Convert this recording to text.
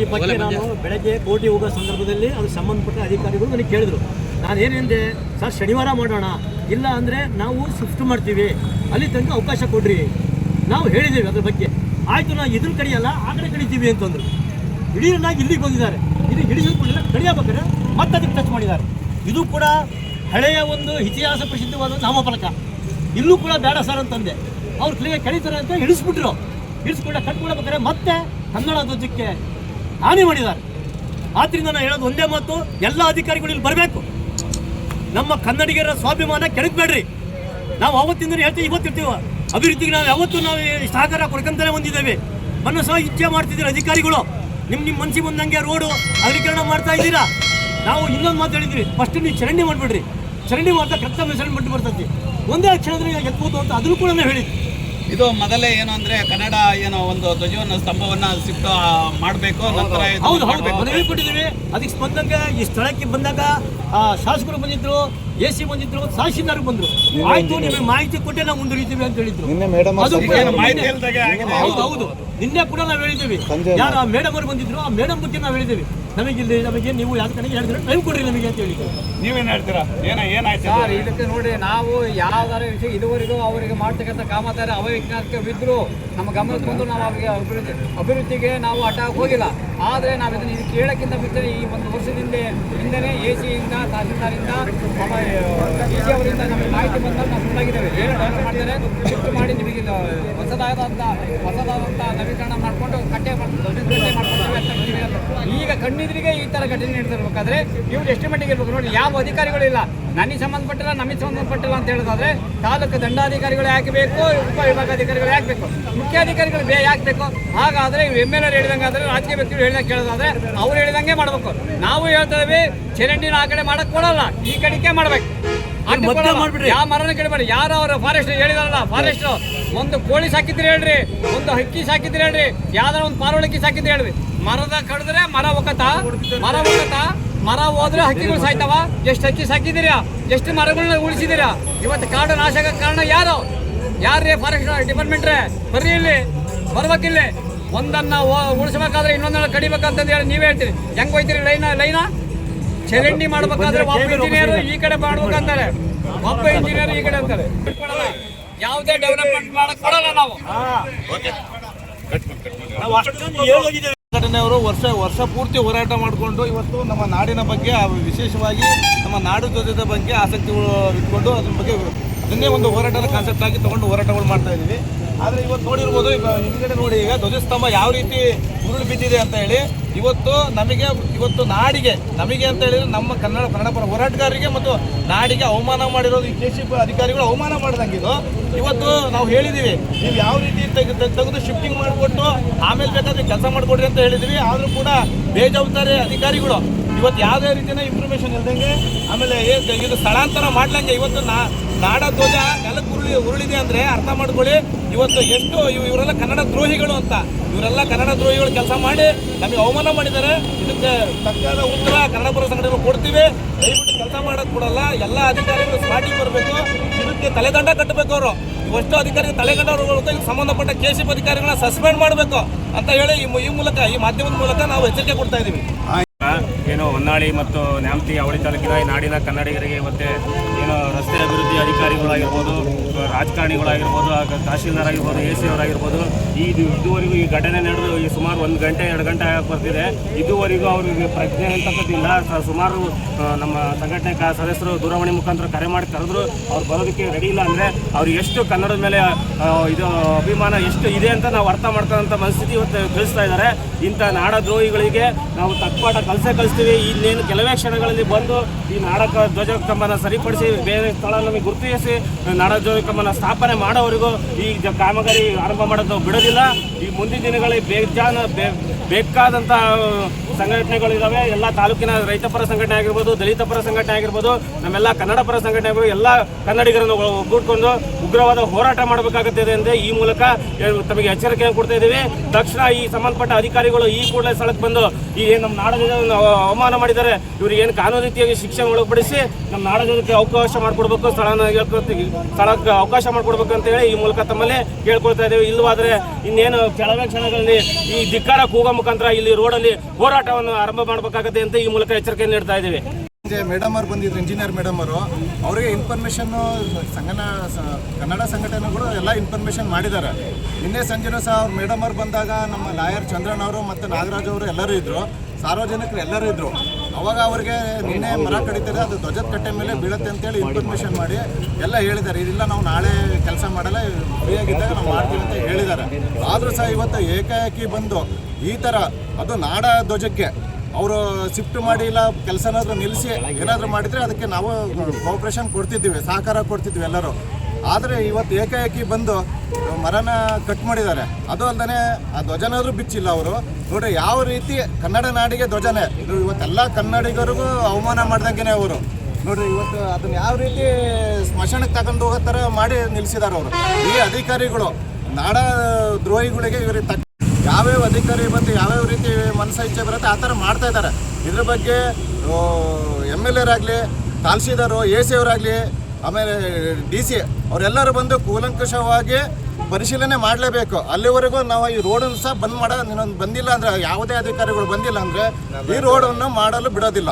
ಈ ಬಗ್ಗೆ ನಾನು ಬೆಳಗ್ಗೆ ಕೋಟಿ ಹೋಗೋ ಸಂದರ್ಭದಲ್ಲಿ ಅದು ಸಂಬಂಧಪಟ್ಟ ಅಧಿಕಾರಿಗಳು ನನಗೆ ಕೇಳಿದ್ರು. ನಾನು ಏನೆಂದೆ ಸರ್ ಶನಿವಾರ ಮಾಡೋಣ. ಇಲ್ಲ ಅಂದರೆ ನಾವು ಶಿಫ್ಟ್ ಮಾಡ್ತೀವಿ. ಅಲ್ಲಿ ತನಕ ಅವಕಾಶ ಕೊಡ್ರಿ. ನಾವು ಹೇಳಿದ್ದೀವಿ ಅದ್ರ ಬಗ್ಗೆ. ಆಯಿತು ನಾವು ಇದ್ರ ಕಡಿಯಲ್ಲ ಆ ಕಡೆ ಕಡಿತೀವಿ ಅಂತಂದ್ರು ಹಿಡಿಯನ್ನಾಗಿ ಇಲ್ಲಿಗೆ ಬಂದಿದ್ದಾರೆ. ಇಲ್ಲಿ ಹಿಡಿಸಿದ ಕೂಡಲೇ ಕಡಿಯಬೇಕಾದ್ರೆ ಮತ್ತೆ ಅದಕ್ಕೆ ಟಚ್ ಮಾಡಿದ್ದಾರೆ. ಇದು ಕೂಡ ಹಳೆಯ ಒಂದು ಇತಿಹಾಸ ಪ್ರಸಿದ್ಧವಾದ ನಾಮಫಲಕ. ಇಲ್ಲೂ ಕೂಡ ಬೇಡ ಸರ್ ಅಂತಂದೆ. ಅವ್ರು ಕ್ಲಿಯರ್ ಕಡಿತಾರೆ ಅಂತ ಹಿಡಿಸ್ಬಿಟ್ರು. ಹಿಡಿಸ್ಕೊಂಡ ಕಟ್ಕೊಳ್ಬೇಕಾದ್ರೆ ಮತ್ತೆ ಕನ್ನಡ ಧ್ವಜಕ್ಕೆ ಹಾನಿ ಮಾಡಿದ್ದಾರೆ. ಆದ್ರಿಂದ ನಾನು ಹೇಳೋದು ಒಂದೇ ಮಾತು, ಎಲ್ಲ ಅಧಿಕಾರಿಗಳು ಇಲ್ಲಿ ಬರಬೇಕು. ನಮ್ಮ ಕನ್ನಡಿಗರ ಸ್ವಾಭಿಮಾನ ಕೆಡಕಬೇಡ್ರಿ ನಾವು ಅವತ್ತಿಂದ ಹೇಳ್ತೀವಿ ಇವತ್ತಿರ್ತೀವಿ ಅಭಿವೃದ್ಧಿಗೆ ನಾವು ಯಾವತ್ತೂ ನಾವು ಸಹಕಾರ ಕೊಡ್ಕೊಂತಾನೆ ಬಂದಿದ್ದೇವೆ ಮನಸ್ಸು ಇಚ್ಛೆ ಮಾಡ್ತಿದ್ದೀರ ಅಧಿಕಾರಿಗಳು? ನಿಮ್ಮ ನಿಮ್ಮ ಮನಸ್ಸಿಗೆ ಬಂದಂಗೆ ರೋಡು ಅಗಲೀಕರಣ ಮಾಡ್ತಾ ಇದ್ದೀರಾ? ನಾವು ಇನ್ನೊಂದು ಮಾತು ಹೇಳಿದ್ವಿ ಫಸ್ಟ್ ನೀವು ಚರಂಡಿ ಮಾಡಿಬಿಡ್ರಿ. ಚರಂಡಿ ಮಾಡ್ತಾ ಕರೆಕ್ಟ್ ಮೆಸೇಜ್ ಬಿಟ್ಟು ಬರ್ತೈತಿ. ಒಂದೇ ಕ್ಷಣದಲ್ಲಿ ಎತ್ಬೋದು ಅಂತ ಅದನ್ನು ಕೂಡ ಹೇಳಿದ್ವಿ. ಇದು ಮೊದಲೇ ಏನು ಅಂದ್ರೆ ಕನ್ನಡ ಏನೋ ಒಂದು ಧ್ವಜವನ್ನ ಸ್ತಂಭವನ್ನ ಸಿಕ್ತ ಮಾಡಬೇಕು. ನಂತರ ಹೌದು ಹೌದು ಅದಕ್ಕೆ ಸ್ಪಂದಂಗ ಈ ಸ್ಥಳಕ್ಕೆ ಬಂದಾಗ ಶಾಸಕರು ಬಂದಿದ್ರು ಎ ಸಿ ಬಂದಿದ್ರು ತಹಶೀಲ್ದಾರ್ ಬಂದ್ರು. ಆಯ್ತು ನಿಮಗೆ ಮಾಹಿತಿ ಕೊಟ್ಟೆ ನಾವು ಮುಂದುವರಿತೀವಿ ಅಂತ ಹೇಳಿದ್ರು. ನಿನ್ನೆ ಮೇಡಮ್ ಅದು ಏನು ಮಾಹಿತಿ ಇಲ್ದಾಗೆ ಆಗಿದೆ. ಹೌದು ಹೌದು. ನಿನ್ನೆ ಕೂಡ ನಾವು ಹೇಳಿದ್ದೀವಿ. ಯಾರು ಆ ಮೇಡಮ್ ಅವರು ಬಂದಿದ್ರು ಆ ಮೇಡಮ್ ಬಗ್ಗೆ ನಾವು ಹೇಳಿದ್ದೀವಿ. ನಮಗೆ ಇಲ್ಲಿ ನಮಗೆ ನೀವು ಯಾವ ಕಡೆಗೆ ಹೇಳಿದ್ರೆ ಟೈಮ್ ಕೊಡ್ರಿ ನಮಗೆ ಅಂತ ಹೇಳಿ ನೀವೇನ್ ಹೇಳ್ತೀರಾ? ಏನ ಏನಾಯ್ತು ಸರ್ ಇದಕ್ಕೆ ನೋಡಿ ನಾವು ಯಾವ್ದಾರ ವಿಷಯ ಇದುವರೆಗೂ ಅವರಿಗೆ ಮಾಡ್ತಕ್ಕಂಥ ಕಾಮಗಾರಿ ಅವೈಜ್ಞಾನಿಕ ಬಿದ್ದರು ನಮ್ಮ ಗಮನಕ್ಕೆ ಬಂದು ನಾವು ಅವರಿಗೆ ಅಭಿವೃದ್ಧಿ ಅಭಿವೃದ್ಧಿಗೆ ನಾವು ಅಡ್ಡಾಗಿ ಹೋಗಿಲ್ಲ. ಆದರೆ ನಾವು ಇದನ್ನು ಇದು ಕೇಳೋಕ್ಕಿಂತ ಬಿಟ್ಟರೆ ಈ ಒಂದು ವರ್ಷದಿಂದ ಹಿಂದೆ ಎ ಸಿಯಿಂದ ತಹಸೀಲ್ದಾರಿಂದ ಅವರಿಂದ ನಮಗೆ ಮಾಹಿತಿ ಬಂದಾಗ ನಾವು ಸುಳ್ಳಾಗಿದ್ದೇವೆ ಏನು ಡಾಕ್ಟರ್ ಮಾಡ್ತಾರೆ ಶಿಫ್ಟ್ ಮಾಡಿ ನಿಮಗೆ ಹೊಸದಾದಂಥ ಹೊಸದಾದಂಥ ನವೀಕರಣ ಮಾಡಿಕೊಂಡು ಕಟ್ಟೆ ಮಾಡ್ಕೊಂಡು ಮಾಡ್ಕೊಡ್ತೀವಿ ಹೇಳ್ತೀವಿ ಈಗ ಕಣ್ಣಿದ್ರಿಗೆ ಈ ಥರ ಘಟನೆ ನಡೆದಿರ್ಬೇಕಾದ್ರೆ ಇವ್ರು ಎಷ್ಟು ಮಟ್ಟಿಗೆ ಇರ್ಬೇಕು. ನೋಡಿ, ಯಾವ ಅಧಿಕಾರಿಗಳಿಲ್ಲ ನನಗೆ ಸಂಬಂಧಪಟ್ಟಿಲ್ಲ, ನಮಗೆ ಸಂಬಂಧಪಟ್ಟಿಲ್ಲ ಅಂತ ಹೇಳೋದಾದ್ರೆ ತಾಲೂಕು ದಂಡಾಧಿಕಾರಿಗಳು ಯಾಕೆ ಬೇಕು, ಉಪ ವಿಭಾಗಾಧಿಕಾರಿಗಳು ಯಾಕೆ ಬೇಕು? ಮುಖ್ಯಾಧಿಕಾರಿಗಳು ಬೇ ಯಾಕೆ ಬೇಕು? ಹಾಗಾದ್ರೆ ಎಂ ಎಲ್ ಎರ್ ಹೇಳಿದಂಗೆ ಆದ್ರೆ ರಾಜಕೀಯ ವ್ಯಕ್ತಿಗಳು ಹೇಳಿದಂಗೆ ಕೇಳೋದಾದ್ರೆ ಅವ್ರು ಹೇಳಿದಂಗೆ ಮಾಡಬೇಕು. ನಾವು ಹೇಳ್ತಾ ಇದ್ದೀವಿ ಚರಂಡಿನ ಆ ಕಡೆ ಮಾಡಕ್ ಕೊಡಲ್ಲ. ಈ ಕಡೆಗೆ ಮಾಡ್ಬೇಕು. ಮಾಡ್ಬಿಡ್ರಿ. ಯಾವ ಮರನ ಮಾಡಿ? ಯಾರು ಅವರ ಫಾರೆಸ್ಟ್ ಹೇಳಿದಾರಲ್ಲ ಫಾರೆಸ್ಟ್ ಒಂದು ಕೋಳಿ ಸಾಕಿದ್ರೆ ಹೇಳ್ರಿ ಒಂದು ಹಕ್ಕಿ ಸಾಕಿದ್ರೆ ಹೇಳ್ರಿ ಯಾವ್ದಾರ ಒಂದು ಪಾರವಳಿಕ್ಕಿ ಸಾಕಿದ್ರೆ ಹೇಳ್ರಿ. ಮರದ ಕಡಿದ್ರೆ ಮರ ಒಕ್ಕತ ಮರ ಒಕ್ಕತ ಮರ ಹೋದ್ರೆ ಹಕ್ಕಿಗಳು ಸಾಯ್ತಾವ. ಎಷ್ಟು ಹಕ್ಕಿ ಸಾಕಿದ್ದೀರಾ? ಎಷ್ಟು ಮರಗಳನ್ನ ಉಳಿಸಿದಿರಾ ಇವತ್ತು ಕಾಡು ನಾಶ ಕಾರಣ ಯಾರು? ಯಾರ್ರೀ ಫಾರೆಸ್ಟ್ ಡಿಪಾರ್ಟ್ಮೆಂಟ್ ರೇ? ಬರ್ರಿ ಇಲ್ಲಿ. ಬರ್ಬೇಕಿಲ್ಲಿ ಒಂದನ್ನ ಉಳಿಸ್ಬೇಕಾದ್ರೆ ಇನ್ನೊಂದನ್ನ ಕಡಿಬೇಕಂತಂದು ಹೇಳಿ ನೀವೇ ಹೇಳ್ತೀರಿ. ಹೆಂಗ್ ಹೋಯ್ತೀರಿ? ಲೈನ ಲೈನ ಚರಂಡಿ ಮಾಡ್ಬೇಕಾದ್ರೆ ಒಬ್ಬ ಇಂಜಿನಿಯರ್ ಈ ಕಡೆ ಮಾಡ್ಬೇಕಂತಾರೆ ಒಬ್ಬ ಇಂಜಿನಿಯರ್ ಈ ಕಡೆ ಅಂತಾರೆ. ಯಾವುದೇ ಡೆವಲಪ್ಮೆಂಟ್ ಮಾಡಕ್ ಕೊಡಲ್ಲ ನಾವು. ಅವರು ವರ್ಷ ವರ್ಷ ಪೂರ್ತಿ ಹೋರಾಟ ಮಾಡಿಕೊಂಡು ಇವತ್ತು ನಮ್ಮ ನಾಡಿನ ಬಗ್ಗೆ ಆ ವಿಶೇಷವಾಗಿ ನಮ್ಮ ನಾಡು ಧ್ವಜದ ಬಗ್ಗೆ ಆಸಕ್ತಿ ಇಟ್ಕೊಂಡು ಅದ್ರ ಬಗ್ಗೆ ಅದನ್ನೇ ಒಂದು ಹೋರಾಟದ ಕಾನ್ಸೆಪ್ಟ್ ಆಗಿ ತಗೊಂಡು ಹೋರಾಟಗಳು ಮಾಡ್ತಾ ಇದ್ದೀವಿ. ಆದರೆ ಇವತ್ತು ನೋಡಿರ್ಬೋದು, ಈಗ ಹಿಂದ್ಗಡೆ ನೋಡಿ, ಈಗ ಧ್ವಜಸ್ತಂಭ ಯಾವ ರೀತಿ ಉರುಳು ಬಿದ್ದಿದೆ ಅಂತ ಹೇಳಿ, ಇವತ್ತು ನಮಗೆ, ಇವತ್ತು ನಾಡಿಗೆ, ನಮಗೆ ಅಂತ ಹೇಳಿದ್ರೆ ನಮ್ಮ ಕನ್ನಡ ಕನ್ನಡ ಪರ ಹೋರಾಟಗಾರರಿಗೆ ಮತ್ತು ನಾಡಿಗೆ ಅವಮಾನ ಮಾಡಿರೋದು ಈ ಕೆ ಸಿ ಅಧಿಕಾರಿಗಳು ಅವಮಾನ ಮಾಡಿದಂಗಿದು ಇವತ್ತು ನಾವು ಹೇಳಿದ್ದೀವಿ ನೀವು ಯಾವ ರೀತಿ ತೆಗೆ- ತೆಗೆ- ತೆಗೆದು ಶಿಫ್ಟಿಂಗ್ ಮಾಡಿಕೊಟ್ಟು, ಆಮೇಲೆ ಬೇಕಾದ್ರೆ ಕೆಲಸ ಮಾಡಿಕೊಡ್ರಿ ಅಂತ ಹೇಳಿದ್ವಿ. ಆದರೂ ಕೂಡ ಬೇಜವಾಬ್ದಾರಿ ಅಧಿಕಾರಿಗಳು ಇವತ್ತು ಯಾವುದೇ ರೀತಿಯ ಇನ್ಫಾರ್ಮೇಶನ್ ಇಲ್ದಂಗೆ ಆಮೇಲೆ ಇದು ಸ್ಥಳಾಂತರ ಮಾಡ್ಲಂಗೆ ಇವತ್ತು ನಾ, ನಾಡ ಧ್ವಜ ನೆಲಕ್ಕೆ ಉರುಳಿ, ಉರುಳಿದೆ ಅಂದ್ರೆ ಅರ್ಥ ಮಾಡ್ಕೊಳ್ಳಿ. ಇವತ್ತು ಎಷ್ಟು ಇವ್- ಇವರೆಲ್ಲ ಕನ್ನಡ ದ್ರೋಹಿಗಳು ಅಂತ. ಇವರೆಲ್ಲ ಕನ್ನಡ ದ್ರೋಹಿಗಳು ಕೆಲಸ ಮಾಡಿ ನಮಗೆ ಅವಮಾನ ಮಾಡಿದ್ದಾರೆ. ಇದಕ್ಕೆ ತಕ್ಕಾದ ಉತ್ತರ ಕನ್ನಡಪುರ ಸಂಘಟನೆ ಕೊಡ್ತೀವಿ. ದಯವಿಟ್ಟು ಕೆಲಸ ಮಾಡೋದು ಕೊಡಲ್ಲ ಎಲ್ಲ ಅಧಿಕಾರಿಗಳು ಸ್ಪಾಟಿಗೆ ಬರಬೇಕು. ಇದಕ್ಕೆ ತಲೆದಂಡ ಕಟ್ಟಬೇಕು ಅವರು. ಇವಷ್ಟು ಅಧಿಕಾರಿಗಳು ತಲೆಗಂಡವರು ಸಂಬಂಧಪಟ್ಟ ಕೆ ಸಿ ಅಧಿಕಾರಿಗಳನ್ನ ಸಸ್ಪೆಂಡ್ ಮಾಡಬೇಕು ಅಂತ ಹೇಳಿ ಈ ಮೂಲಕ, ಈ ಮಾಧ್ಯಮದ ಮೂಲಕ ನಾವು ಎಚ್ಚರಿಕೆ ಕೊಡ್ತಾ ಇದ್ದೀವಿ. ಏನು ಹೊನ್ನಾಳಿ ಮತ್ತು ನ್ಯಾಮತಿ ಅವಳಿ ತಾಲೂಕಿನ ಈ ನಾಡಿನ ಕನ್ನಡಿಗರಿಗೆ ಮತ್ತು ಏನು ರಸ್ತೆ ಅಭಿವೃದ್ಧಿ ಅಧಿಕಾರಿಗಳಾಗಿರ್ಬೋದು, ರಾಜಕಾರಣಿಗಳಾಗಿರ್ಬೋದು ತಹಶೀಲ್ದಾರ್ ಆಗಿರ್ಬೋದು ಎ ಸಿ ಅವರಾಗಿರ್ಬೋದು ಈ ಇದು ಇದುವರೆಗೂ ಈ ಘಟನೆ ನಡೆದು ಈ ಸುಮಾರು ಒಂದು ಗಂಟೆ, ಎರಡು ಗಂಟೆ ಬರ್ತಿದೆ. ಇದುವರೆಗೂ ಅವರಿಗೆ ಪ್ರಜ್ಞೆ ಅಂತಕ್ಕಂಥದ್ದಿಲ್ಲ ಸುಮಾರು ನಮ್ಮ ಸಂಘಟನೆ ಸದಸ್ಯರು ದೂರವಾಣಿ ಮುಖಾಂತರ ಕರೆ ಮಾಡಿ ಕರೆದ್ರು. ಅವ್ರು ಬರೋದಕ್ಕೆ ರೆಡಿ ಇಲ್ಲ ಅಂದರೆ ಅವ್ರು ಎಷ್ಟು ಕನ್ನಡದ ಮೇಲೆ ಇದು ಅಭಿಮಾನ ಎಷ್ಟು ಇದೆ ಅಂತ ನಾವು ಅರ್ಥ ಮಾಡ್ತಕ್ಕಂಥ ಮನಸ್ಥಿತಿ ಇವತ್ತು ತಿಳಿಸ್ತಾ ಇದ್ದಾರೆ. ಇಂಥ ನಾಡದ್ರೋಹಿಗಳಿಗೆ ನಾವು ತಕ್ಕಾಟ ಕಲಸೇ ಕಲಿಸ್ತೀವಿ. ಇನ್ನೇನು ಕೆಲವೇ ಕ್ಷಣಗಳಲ್ಲಿ ಬಂದು ಈ ನಾಡಕ ಧ್ವಜಕಂಬನ ಧ್ವಜ ಕಂಬನ ಸರಿಪಡಿಸಿ ಬೇರೆ ಸ್ಥಳ ನಮಗೆ ಗುರುತಿಸಿ ನಾಡ ಧ್ವಜ ಕಂಬನ ಸ್ಥಾಪನೆ ಮಾಡೋವರೆಗೂ ಈ ಕಾಮಗಾರಿ ಆರಂಭ ಮಾಡೋದು ಬಿಡೋದಿಲ್ಲ. ಈ ಮುಂದಿನ ದಿನಗಳಲ್ಲಿ ಬೇಜಾನ ಬೇ ಬೇಕಾದಂಥ ಸಂಘಟನೆಗಳು ಎಲ್ಲ ತಾಲೂಕಿನ ರೈತ ಪರ ಸಂಘಟನೆ ಆಗಿರ್ಬೋದು, ದಲಿತ ಪರ ಸಂಘಟನೆ ಆಗಿರ್ಬೋದು, ನಮ್ಮೆಲ್ಲ ಕನ್ನಡ ಪರ ಸಂಘಟನೆ ಆಗಿರ್ಬೋದು, ಎಲ್ಲ ಕನ್ನಡಿಗರನ್ನು ಒಗ್ಗೂಡ್ಕೊಂಡು ಉಗ್ರವಾದ ಹೋರಾಟ ಮಾಡಬೇಕಾಗುತ್ತದೆ ಎಂದು ಈ ಮೂಲಕ ತಮಗೆ ಎಚ್ಚರಿಕೆಯನ್ನು ಕೊಡ್ತಾ ಇದ್ದೀವಿ. ತಕ್ಷಣ ಈ ಸಂಬಂಧಪಟ್ಟ ಅಧಿಕಾರಿಗಳು ಈ ಕೂಡಲೇ ಸ್ಥಳಕ್ಕೆ ಬಂದು ಈ ನಮ್ಮ ನಾಡದ ಅವಮಾನ ಮಾಡಿದ್ದಾರೆ. ಇವರಿಗೆ ಏನು ಕಾನೂನು ರೀತಿಯಾಗಿ ಶಿಕ್ಷೆ ಒಳಪಡಿಸಿ ನಮ್ಮ ನಾಡಜನಕ್ಕೆ ಅವಕಾಶ ಮಾಡಿಕೊಡ್ಬೇಕು, ಸ್ಥಳನ ಹೇಳ್ಕೊಳ್ತೀವಿ ಸ್ಥಳಕ್ಕೆ ಅವಕಾಶ ಮಾಡಿಕೊಡ್ಬೇಕು ಅಂತ ಹೇಳಿ ಈ ಮೂಲಕ ತಮ್ಮಲ್ಲಿ ಕೇಳ್ಕೊಳ್ತಾ ಇದ್ದೇವೆ. ಇಲ್ಲವಾದರೆ ಇನ್ನೇನು ಕೆಲವೇ ಕ್ಷಣಗಳಲ್ಲಿ ಈ ಧಿಕ್ಕಾರ ಕೂಗೋ ಮುಖಾಂತರ ಇಲ್ಲಿ ರೋಡಲ್ಲಿ ಹೋರಾಟವನ್ನು ಆರಂಭ ಮಾಡಬೇಕಾಗುತ್ತೆ ಅಂತ ಈ ಮೂಲಕ ಎಚ್ಚರಿಕೆ ನೀಡ್ತಾ ಇದ್ದೀವಿ. ಮೇಡಮ್ ಅವ್ರು ಬಂದಿದ್ರು ಇಂಜಿನಿಯರ್ ಮೇಡಮ್ ಅವರು. ಅವರಿಗೆ ಇನ್ಫಾರ್ಮೇಶನ್ ಸಂಘನ ಕನ್ನಡ ಸಂಘಟನೆಗಳು ಎಲ್ಲ ಇನ್ಫಾರ್ಮೇಷನ್ ಮಾಡಿದ್ದಾರೆ. ನಿನ್ನೆ ಸಂಜೆನೂ ಸಹ ಅವ್ರು ಮೇಡಮ್ ಅವ್ರು ಬಂದಾಗ ನಮ್ಮ ಲಾಯರ್ ಚಂದ್ರನ್ ಅವರು ಮತ್ತು ನಾಗರಾಜ್ ಅವರು ಎಲ್ಲರೂ ಇದ್ದರು ಸಾರ್ವಜನಿಕರು ಎಲ್ಲರೂ ಇದ್ದರು ಅವಾಗ ಅವ್ರಿಗೆ ನಿನ್ನೆ ಮರ ಕಡಿತಾರೆ ಅದು ಧ್ವಜದ ಕಟ್ಟೆ ಮೇಲೆ ಬೀಳುತ್ತೆ ಅಂತೇಳಿ ಇನ್ಫಾರ್ಮೇಷನ್ ಮಾಡಿ ಎಲ್ಲ ಹೇಳಿದ್ದಾರೆ. ಇದಿಲ್ಲ, ನಾವು ನಾಳೆ ಕೆಲಸ ಮಾಡಲ್ಲ ಫ್ರೀಯಾಗಿದ್ದಾಗ ನಾವು ಮಾಡ್ತೀವಿ ಅಂತ ಹೇಳಿದ್ದಾರೆ. ಆದರೂ ಸಹ ಇವತ್ತು ಏಕಾಏಕಿ ಬಂದು ಈ ಥರ ಅದು ನಾಡ ಧ್ವಜಕ್ಕೆ ಅವರು ಶಿಫ್ಟ್ ಮಾಡಿ ಇಲ್ಲ, ಕೆಲಸನಾದರೂ ನಿಲ್ಲಿಸಿ ಏನಾದರೂ ಮಾಡಿದರೆ ಅದಕ್ಕೆ ನಾವು ಕೋಪ್ರೇಷನ್ ಕೊಡ್ತಿದ್ದೀವಿ, ಸಹಕಾರ ಕೊಡ್ತಿದ್ವಿ ಎಲ್ಲರೂ. ಆದರೆ ಇವತ್ತು ಏಕಾಏಕಿ ಬಂದು ಮರನ ಕಟ್ ಮಾಡಿದ್ದಾರೆ. ಅದು ಅಲ್ಲದೆ ಆ ಧ್ವಜನಾದರೂ ಬಿಚ್ಚಿಲ್ಲ ಅವರು. ನೋಡಿ ಯಾವ ರೀತಿ ಕನ್ನಡ ನಾಡಿಗೆ ಧ್ವಜನೇ. ಇದು ಇವತ್ತೆಲ್ಲ ಕನ್ನಡಿಗರಿಗೂ ಅವಮಾನ ಮಾಡ್ದಂಗೆ ಅವರು. ನೋಡ್ರಿ, ಇವತ್ತು ಅದನ್ನ ಯಾವ ರೀತಿ ಸ್ಮಶಾನಕ್ಕೆ ತಗೊಂಡು ಹೋಗೋ ಥರ ಮಾಡಿ ನಿಲ್ಲಿಸಿದ್ದಾರೆ ಅವರು. ಈ ಅಧಿಕಾರಿಗಳು, ನಾಡ ದ್ರೋಹಿಗಳಿಗೆ ಇವರಿಗೆ ತಕ್ಕ ಯಾವ್ಯಾವ ಅಧಿಕಾರಿ ಬಂದು ಯಾವ್ಯಾವ ರೀತಿ ಮನಸ್ಸ ಇಚ್ಛೆ ಬರುತ್ತೆ ಆ ಥರ ಮಾಡ್ತಾ ಇದ್ದಾರೆ. ಇದ್ರ ಬಗ್ಗೆ ಎಂ ಎಲ್ ಎರಾಗಲಿ ತಹಸೀಲ್ದಾರು ಎ ಸಿ ಅವರಾಗಲಿ ಆಮೇಲೆ ಡಿ ಸಿ ಅವರೆಲ್ಲರೂ ಬಂದು ಕೂಲಂಕುಷವಾಗಿ ಪರಿಶೀಲನೆ ಮಾಡಲೇಬೇಕು. ಅಲ್ಲಿವರೆಗೂ ನಾವು ಈ ರೋಡನ್ನು ಸಹ ಬಂದ್ ಮಾಡ ಬಂದಿಲ್ಲ ಅಂದರೆ, ಯಾವುದೇ ಅಧಿಕಾರಿಗಳು ಬಂದಿಲ್ಲ ಅಂದರೆ ಈ ರೋಡನ್ನು ಮಾಡಲು ಬಿಡೋದಿಲ್ಲ.